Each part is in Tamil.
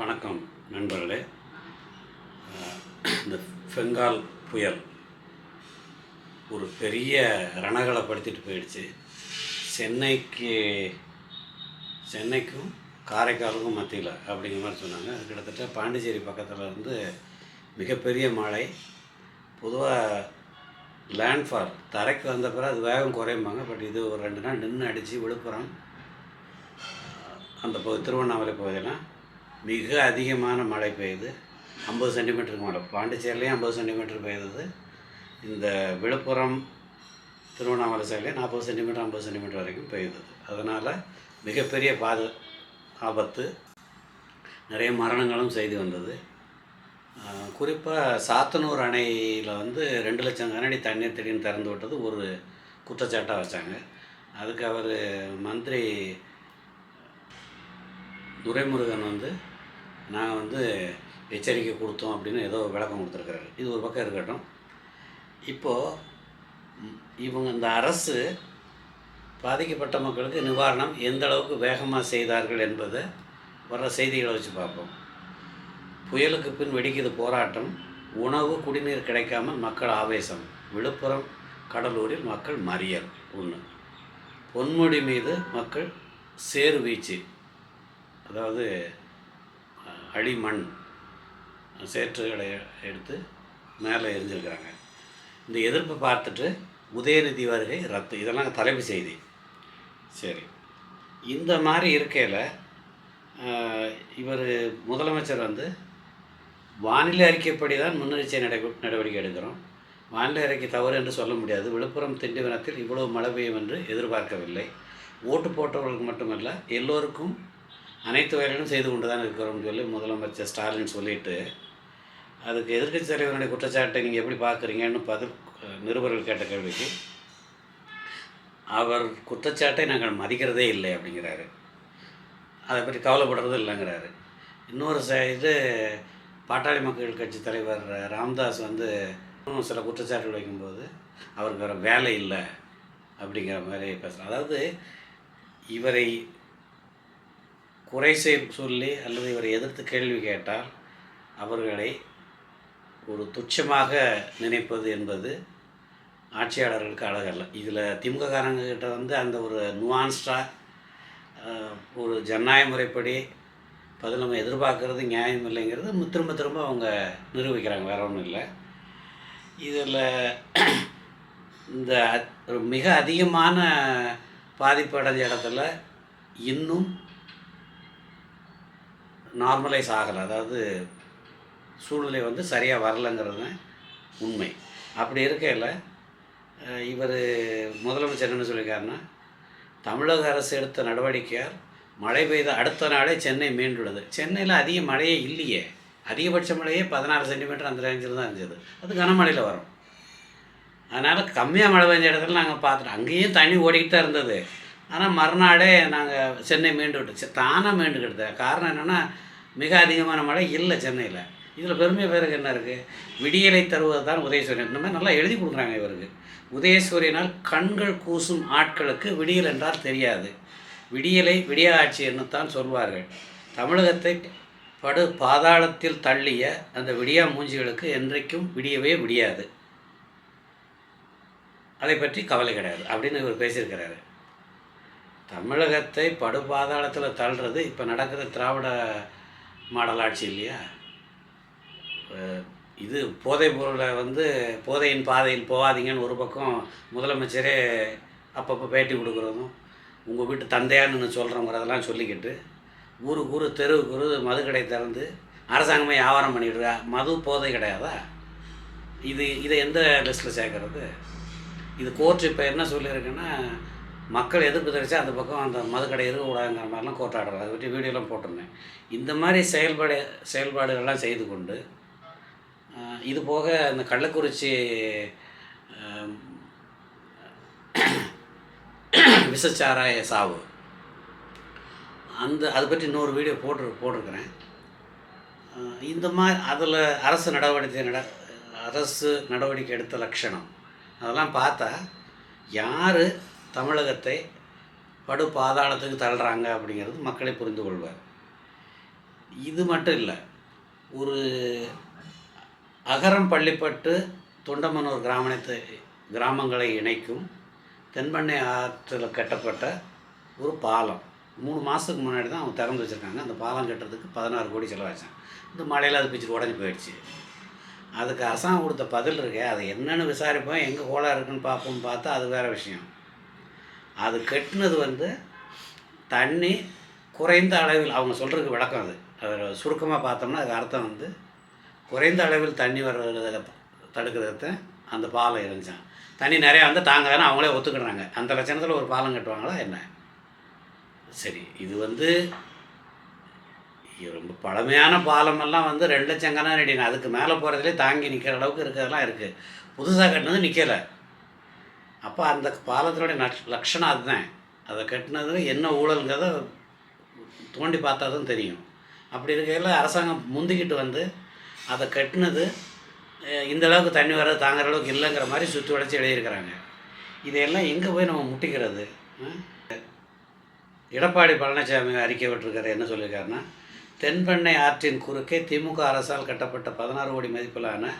வணக்கம் நண்பர்களே. இந்த பெங்கால் புயல் ஒரு பெரிய ரணகளை படுத்திட்டு போயிடுச்சு. சென்னைக்கு சென்னைக்கும் காரைக்காலுக்கும் மத்தியில் அப்படிங்கிற மாதிரி சொன்னாங்க. அது கிட்டத்தட்ட பாண்டிச்சேரி பக்கத்தில் இருந்து மிகப்பெரிய மழை. பொதுவாக லேண்ட்ஃபால் தரைக்கு வந்த பிறகு அது வேகம் குறையும்பாங்க. பட் இது ஒரு ரெண்டு நாள் நின்று அடித்து விழுப்புரம் அந்த பகுதி திருவண்ணாமலை பகுதியெல்லாம் மிக அதிகமான மழை பெய்யுது ஐம்பது சென்டிமீட்டருக்கு மேலே. பாண்டிச்சேரிலையும் ஐம்பது சென்டிமீட்டர் பெய்யுது இந்த விழுப்புரம் திருவண்ணாமலை சைட்லேயும் நாற்பது சென்டிமீட்டர் ஐம்பது சென்டிமீட்டர் வரைக்கும் பெய்யுது அதனால் மிகப்பெரிய பாது ஆபத்து நிறைய மரணங்களும் செய்து வந்தது. குறிப்பாக சாத்தனூர் அணையில் வந்து ரெண்டு லட்சம் கனடி தண்ணீர் திடீர்னு திறந்து விட்டது. ஒரு குற்றச்சாட்டாக வச்சாங்க. அதுக்கு அவர் மந்திரி துரைமுருகன் வந்து நாங்கள் வந்து எச்சரிக்கை கொடுத்தோம் அப்படின்னு ஏதோ விளக்கம் கொடுத்துருக்குறாரு. இது ஒரு பக்கம் இருக்கட்டும். இப்போது இவங்க இந்த அரசு பாதிக்கப்பட்ட மக்களுக்கு நிவாரணம் எந்த அளவுக்கு வேகமாக செய்தார்கள் என்பதை வர்ற செய்திகளை வச்சு பார்ப்போம். புயலுக்கு பின் வெடிக்கிறது போராட்டம் உணவு குடிநீர் கிடைக்காமல் மக்கள் ஆவேசம் விழுப்புரம் கடலூரில் மக்கள் மறியல் ஒன்று பொன்முடி மீது மக்கள் சேறு வீச்சு. அதாவது அஹ், அடிமண் சேற்றுகளை எடுத்து மேலே எரிஞ்சிருக்கிறாங்க. இந்த எதிர்ப்பு பார்த்துட்டு உதயநிதி வருகை ரத்து. இதெல்லாம் தலைப்பு செய்தி. சரி. இந்த மாதிரி இருக்கையில் இவர் முதலமைச்சர் வந்து வானிலை அறிக்கைப்படி தான் முன்னெச்சரிக்கை நடை நடவடிக்கை எடுக்கிறோம். வானிலை அறிக்கை தவறு என்று சொல்ல முடியாது. விழுப்புரம் திண்டிவனத்தில் இவ்வளவு மழை பெய்யும் என்று எதிர்பார்க்கவில்லை. ஓட்டு போட்டவர்களுக்கு மட்டுமல்ல எல்லோருக்கும் அனைத்து வேலைகளும் செய்து கொண்டு தான் இருக்கிறோம்னு சொல்லி முதலமைச்சர் ஸ்டாலின் சொல்லிட்டு அதுக்கு எதிர்க்கட்சி தலைவருடைய குற்றச்சாட்டை நீங்கள் எப்படி பார்க்குறீங்கன்னு பதில் நிருபர்கள் கேட்ட கேள்விக்கு அவர் குற்றச்சாட்டை நாங்கள் மதிக்கிறதே இல்லை அப்படிங்கிறாரு. அதை பற்றி கவலைப்படுறது இல்லைங்கிறாரு. இன்னொரு இது பாட்டாளி மக்கள் கட்சி தலைவர் ராம்தாஸ் வந்து இன்னும் சில குற்றச்சாட்டுகள் வைக்கும்போது அவருக்கு வேறு வேலை இல்லை அப்படிங்கிற மாதிரி பேசுகிறார் அதாவது இவரை குறைசை சொல்லி அல்லது இவரை எதிர்த்து கேள்வி கேட்டால் அவர்களை ஒரு துச்சமாக நினைப்பது என்பது ஆட்சியாளர்களுக்கு அழகல்ல. இதில் திமுககாரங்கக்கிட்ட வந்து அந்த ஒரு நுவான்ஸ்டாக ஒரு ஜனநாயக முறைப்படி பதில் நம்ம எதிர்பார்க்கறது நியாயம் இல்லைங்கிறது திரும்ப திரும்ப அவங்க நிரூபிக்கிறாங்க. வேற ஒன்றும் இல்லை. இதில் இந்த ஒரு மிக அதிகமான பாதிப்பு அடைஞ்ச இடத்துல இன்னும் நார்மலைஸ் ஆகலை. அதாவது சூழ்நிலை வந்து சரியாக வரலைங்கிறது தான் உண்மை. அப்படி இருக்கையில் இவர் முதலமைச்சர் என்ன சொல்லியிருக்காருன்னா தமிழக அரசு எடுத்த நடவடிக்கையால் மழை பெய்த அடுத்த நாளே சென்னை மீண்டுள்ளது. சென்னையில் அதிக மழையே இல்லையே. அதிகபட்ச மழையே பதினாறு சென்டிமீட்டர் அந்த ரேஞ்சில் தான் இருந்தது. அது கனமழையில் வரும். அதனால் கம்மியாக மழை பெஞ்ச இடத்துல நாங்கள் பார்த்துட்டோம். அங்கேயும் தண்ணி ஓடிக்கிட்டு தான் இருந்தது. ஆனால் மறுநாளே நாங்கள் சென்னை மீண்டு விட்டு தானாக மீண்டுக்கிட்டு காரணம் என்னென்னா மிக அதிகமான மழை இல்லை சென்னையில். இதில் பெருமை பேருக்கு என்ன இருக்குது விடியலை தருவது தான் உதயசூரியன். இந்த மாதிரி நல்லா எழுதி கொடுக்குறாங்க இவருக்கு. உதயசூரியனால் கண்கள் கூசும் ஆட்களுக்கு விடியல் என்றால் தெரியாது. விடியலை விடிய ஆட்சி என்னத்தான் சொல்வார்கள். தமிழகத்தை படு பாதாளத்தில் தள்ளிய அந்த விடியா மூஞ்சிகளுக்கு என்றைக்கும் விடியவே விடியாது. அதை பற்றி கவலை கிடையாது அப்படின்னு இவர் பேசியிருக்கிறாரு. தமிழகத்தை படுபாதாளத்தில் தள்ளுறது இப்போ நடக்கிற திராவிட மாடல் ஆட்சி இல்லையா இது போதைப் பொருளை வந்து போதையின் பாதையில் போகாதீங்கன்னு ஒரு பக்கம் முதலமைச்சரே அப்பப்போ பேட்டி கொடுக்குறதும் உங்கள் வீட்டு தந்தையான்னு சொல்கிறவங்கிறதெல்லாம் சொல்லிக்கிட்டு ஊரு குரு தெருவுக்கு ஊரு மது கடை திறந்து அரசாங்கமே வியாபாரம் பண்ணிடுறா மது போதை கிடையாதா? இது இதை எந்த லிஸ்ட்டில் சேர்க்கறது? இது கோர்ட் இப்போ என்ன சொல்லியிருக்குன்னா மக்கள் எதிர்ப்பு தெரிவித்தா அந்த பக்கம் அந்த மதுக்கடை இருக்கக்கூடாதுங்கிற மாதிரிலாம் கோட்டாடுறது. அதை பற்றி வீடியோலாம் போட்டிருந்தேன். இந்த மாதிரி செயல்பாடு செயல்பாடுகள்லாம் செய்து கொண்டு இது போக இந்த கள்ளக்குறிச்சி ஆம், விஷச்சாராய சாவு. அந்த அதை பற்றி இன்னொரு வீடியோ போட்டு போட்டிருக்கிறேன். இந்த மாதிரி அதில் அரசு நடவடிக்கை நட அரசு நடவடிக்கை எடுத்த லட்சணம். அதெல்லாம் பார்த்தா யார் தமிழகத்தை படு பாதாளத்துக்கு தள்ளுறாங்க அப்படிங்கிறது மக்களை புரிந்து கொள்வார். இது மட்டும் இல்லை ஒரு அகரம் பள்ளிப்பட்டு தொண்டமனூர் கிராமத்தை கிராமங்களை இணைக்கும் தென்பண்ணை ஆற்றில் கட்டப்பட்ட ஒரு பாலம். மூணு மாதத்துக்கு முன்னாடி தான் அவங்க திறந்து வச்சுருக்காங்க. அந்த பாலம் கட்டுறதுக்கு பதினாறு கோடி செலவாச்சான் இந்த மழையில் அது பிச்சு உடஞ்சி போயிடுச்சு. அதுக்கு அரசாங்கம் கொடுத்த பதில் இருக்கே அது என்னென்னு விசாரிப்போம். எங்கே கோளாறு இருக்குன்னு பார்ப்போம்னு பார்த்தா அது வேறு விஷயம். அது கட்டினது வந்து தண்ணி குறைந்த அளவில் அவங்க சொல்கிறதுக்கு விளக்கம் அது. அது சுருக்கமாக பார்த்தோம்னா அதுக்கு அர்த்தம் வந்து குறைந்த அளவில் தண்ணி வர்றதை தடுக்கிறத அந்த பாலம் இருந்துச்சான் தண்ணி நிறையா வந்து தாங்க அவங்களே ஒத்துக்கிடுறாங்க. அந்த லட்சணத்தில் ஒரு பாலம் கட்டுவாங்களா என்ன? சரி இது வந்து ரொம்ப பழமையான பாலமெல்லாம் வந்து ரெண்டு லட்சம் கணக்கு அதுக்கு மேலே போகிறதுலே தாங்கி நிற்கிற அளவுக்கு இருக்கிறதெல்லாம் இருக்குது புதுசாக கட்டினது நிற்கலை அப்போ அந்த பாலத்தினுடைய நட்ச லட்சணம் அதுதான். அதை கட்டினது என்ன ஊழல்ங்கிறத தோண்டி பார்த்தா தான் தெரியும். அப்படி இருக்கையில் அரசாங்கம் முந்திக்கிட்டு வந்து அதை கட்டினது இந்த அளவுக்கு தண்ணி வர தாங்குற அளவுக்கு இல்லைங்கிற மாதிரி சுற்றி வளைச்சி எழுதியிருக்கிறாங்க. இதையெல்லாம் எங்கே போய் நம்ம முட்டிக்கிறது? எடப்பாடி பழனிசாமி அறிக்கை விட்டுருக்கார் என்ன சொல்லியிருக்காருன்னா தென்பெண்ணை ஆற்றின் குறுக்கே திமுக அரசால் கட்டப்பட்ட பதினாறு கோடி மதிப்பிலான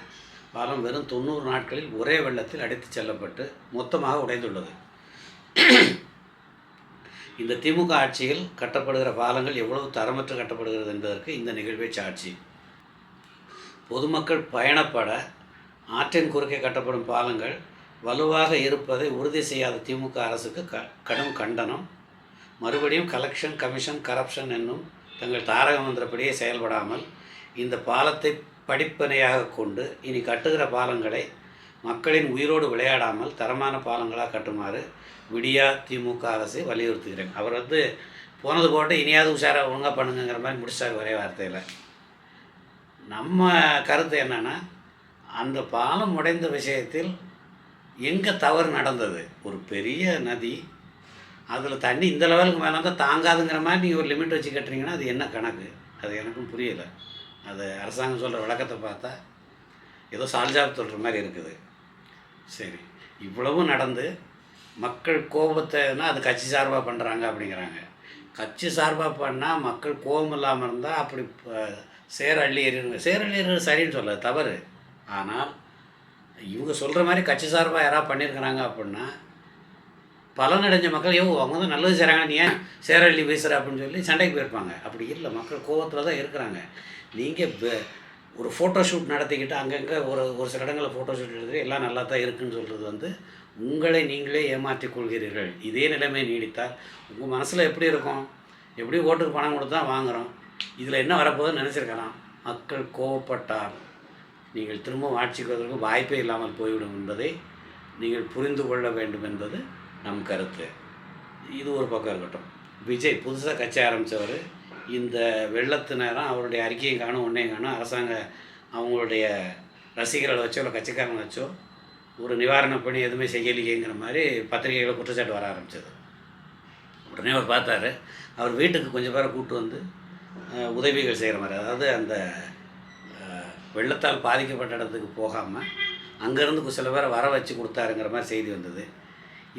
பாலம் வெறும் தொண்ணூறு நாட்களில் ஒரே வெள்ளத்தில் அடித்துச் செல்லப்பட்டு மொத்தமாக உடைந்துள்ளது. இந்த திமுக ஆட்சியில் கட்டப்படுகிற பாலங்கள் எவ்வளவு தரமற்று கட்டப்படுகிறது என்பதற்கு இந்த நிகழ்வே சாட்சி. பொதுமக்கள் பயணப்பட ஆற்றின் குறுக்கே கட்டப்படும் பாலங்கள் வலுவாக இருப்பதை உறுதி செய்யாத திமுக அரசுக்கு க கடும் கண்டனம். மறுபடியும் கலெக்ஷன் கமிஷன் கரப்ஷன் என்னும் தங்கள் தாரக மந்திரப்படியே செயல்படாமல் இந்த பாலத்தை படிப்பனையாக கொண்டு இனி கட்டுகிற பாலங்களை மக்களின் உயிரோடு விளையாடாமல் தரமான பாலங்களாக கட்டுமாறு விடியா திமுக அரசை வலியுறுத்துகிறேன். அவர் வந்து போனது போட்டு இனியாவது உஷாராக ஒழுங்காக பண்ணுங்கிற மாதிரி முடிச்சார் ஒரே வார்த்தையில். நம்ம கருத்து என்னென்னா அந்த பாலம் உடைந்த விஷயத்தில் எங்கே தவறு நடந்தது? ஒரு பெரிய நதி அதில் தண்ணி இந்த லெவலுக்கு மேலே தான் தாங்காதுங்கிற மாதிரி நீங்கள் ஒரு லிமிட் வச்சு கட்டுறீங்கன்னா அது என்ன கணக்கு? அது எனக்கும் புரியலை. அது அரசாங்கம் சொல்கிற விளக்கத்தை பார்த்தா ஏதோ சால்ஜாப் சொல்கிற மாதிரி இருக்குது. சரி இவ்வளவும் நடந்து மக்கள் கோபத்தைனா அது கட்சி சார்பாக பண்ணுறாங்க அப்படிங்கிறாங்க. கட்சி சார்பாக பண்ணால் மக்கள் கோபம் இல்லாமல் இருந்தால் அப்படி ப- சேர் அள்ளி எறியுங்க அள்ளி சரின்னு சொல்ல தவறு. ஆனால் இவங்க சொல்கிற மாதிரி கட்சி சார்பாக யாராவது பண்ணியிருக்கிறாங்க அப்படின்னா பலனடைஞ்ச மக்கள் ஐயோ அவங்க தான் நல்லது செய்கிறாங்க நீ ஏன் சேரள்ளி பேசுகிற அப்படின்னு சொல்லி சண்டைக்கு போயிருப்பாங்க. அப்படி இல்லை மக்கள் கோபத்தில் தான் இருக்கிறாங்க. நீங்கள் ஒரு ஃபோட்டோ ஷூட் நடத்திக்கிட்டு அங்கங்கே ஒரு ஒரு சில இடங்களில் ஃபோட்டோ ஷூட் எடுத்து எல்லாம் நல்லா தான் இருக்குன்னு சொல்கிறது வந்து உங்களை நீங்களே ஏமாற்றிக் கொள்கிறீர்கள். இதே நிலைமை நீடித்தால் உங்கள் மனசில் எப்படி இருக்கும்? எப்படி ஓட்டுக்கு பணம் கொடுத்து தான் வாங்குகிறோம் இதில் என்ன வரப்போகுதுன்னு நினச்சிருக்கலாம். மக்கள் கோவப்பட்டால் நீங்கள் திரும்பவும் ஆட்சிக்கு வருவதற்கு வாய்ப்பே இல்லாமல் போய்விடும் என்பதை நீங்கள் புரிந்து கொள்ள வேண்டும் என்பது நம் கருத்து. இது ஒரு பக்கம் இருக்கட்டும். விஜய் புதுசாக கட்சி ஆரம்பித்தவர் இந்த வெள்ளத்து நேரம் அவருடைய அறிக்கையும் காணும் ஒன்றையும் காணும். அரசாங்க அவங்களுடைய ரசிகர்களை வச்சோ இல்லை கட்சிக்காரங்களை வச்சோ ஒரு நிவாரணப் பணி எதுவுமே செய்யலையேங்கிற மாதிரி பத்திரிகைகளை குற்றச்சாட்டு வர ஆரம்பிச்சது. உடனே அவர் பார்த்தாரு. அவர் வீட்டுக்கு கொஞ்சம் பேரை கூப்பிட்டு வந்து உதவிகள் செய்கிற மாதிரி. அதாவது அந்த வெள்ளத்தால் பாதிக்கப்பட்ட இடத்துக்கு போகாமல் அங்கேருந்து சில பேரை வர வச்சு கொடுத்தாருங்கிற மாதிரி செய்தி வந்தது.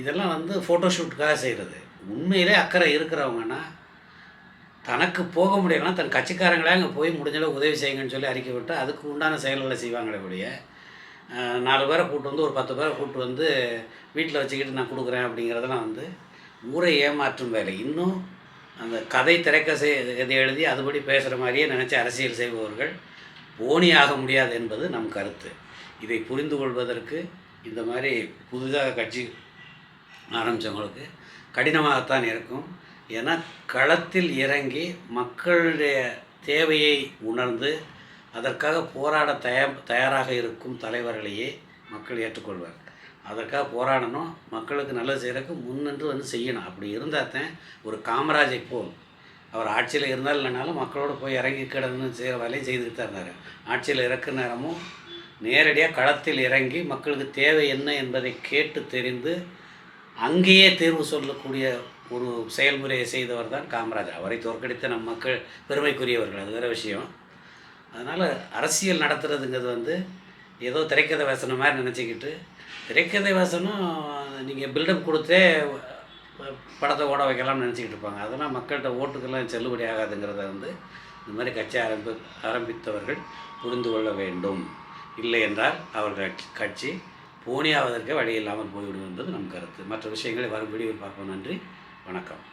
இதெல்லாம் வந்து ஃபோட்டோஷூட்டுக்காக செய்கிறது உண்மையிலே அக்கறை இருக்கிறவங்கன்னா தனக்கு போக முடியலன்னா தன் கட்சிக்காரங்களே அங்கே போய் முடிஞ்சளவு உதவி செய்யுங்கன்னு சொல்லி அறிக்கை விட்டு அதுக்கு உண்டான செயல்களை செய்வாங்களே ஒழிய நாலு பேரை கூப்பிட்டு வந்து ஒரு பத்து பேரை கூப்பிட்டு வந்து வீட்டில் வச்சுக்கிட்டு நான் கொடுக்குறேன் அப்படிங்கிறதெல்லாம் வந்து ஊரை ஏமாற்றும் வேலை. இன்னும் அந்த கதை திரைக்கசை இதை எழுதி அதுபடி பேசுகிற மாதிரியே நினச்சி அரசியல் செய்பவர்கள் போனி ஆக முடியாது என்பது நம் கருத்து. இதை புரிந்து கொள்வதற்கு இந்த மாதிரி புதிதாக கட்சி ஆரம்பித்தவங்களுக்கு கடினமாகத்தான் இருக்கும். என களத்தில் இறங்கி மக்களுடைய தேவையை உணர்ந்து அதற்காக போராட தயார் தயாராக இருக்கும் தலைவர்களையே மக்கள் ஏற்றுக்கொள்வார். அதற்காக போராடணும் மக்களுக்கு நல்லது செய்கிறதுக்கு முன்னின்று வந்து செய்யணும். அப்படி இருந்தால் தான் ஒரு காமராஜை போல். அவர் ஆட்சியில் இருந்தாலும் இல்லைனாலும் மக்களோடு போய் இறங்கி கிடந்து செய்கிற வேலையை செய்துட்டு தான் இருந்தார் ஆட்சியில் இறக்குற நேரமும் நேரடியாக களத்தில் இறங்கி மக்களுக்கு தேவை என்ன என்பதை கேட்டு தெரிந்து அங்கேயே தேர்வு சொல்லக்கூடிய ஒரு செயல்முறையை செய்தவர் தான் காமராஜர். அவரை தோற்கடித்த நம் மக்கள் பெருமைக்குரியவர்கள். அது வேறு விஷயம். அதனால் அரசியல் நடத்துறதுங்கிறது வந்து ஏதோ திரைக்கதை வசனம் மாதிரி நினச்சிக்கிட்டு திரைக்கதை வசனம் நீங்கள் பில்டப் கொடுத்தே படத்தை ஓட வைக்கலாம்னு நினச்சிக்கிட்டு இருப்பாங்க. அதெல்லாம் மக்கள்கிட்ட ஓட்டுக்கெல்லாம் செல்லுபடி ஆகாதுங்கிறத வந்து இந்த மாதிரி கட்சி ஆரம்பி ஆரம்பித்தவர்கள் புரிந்து கொள்ள வேண்டும். இல்லை என்றால் அவர்கள் கட்சி போனியாவதற்கே வழி இல்லாமல் போய்விடும் என்பது நம் கருத்து. மற்ற விஷயங்களை வரும் வீடியோவில் பார்ப்போம். நன்றி. வணக்கம்.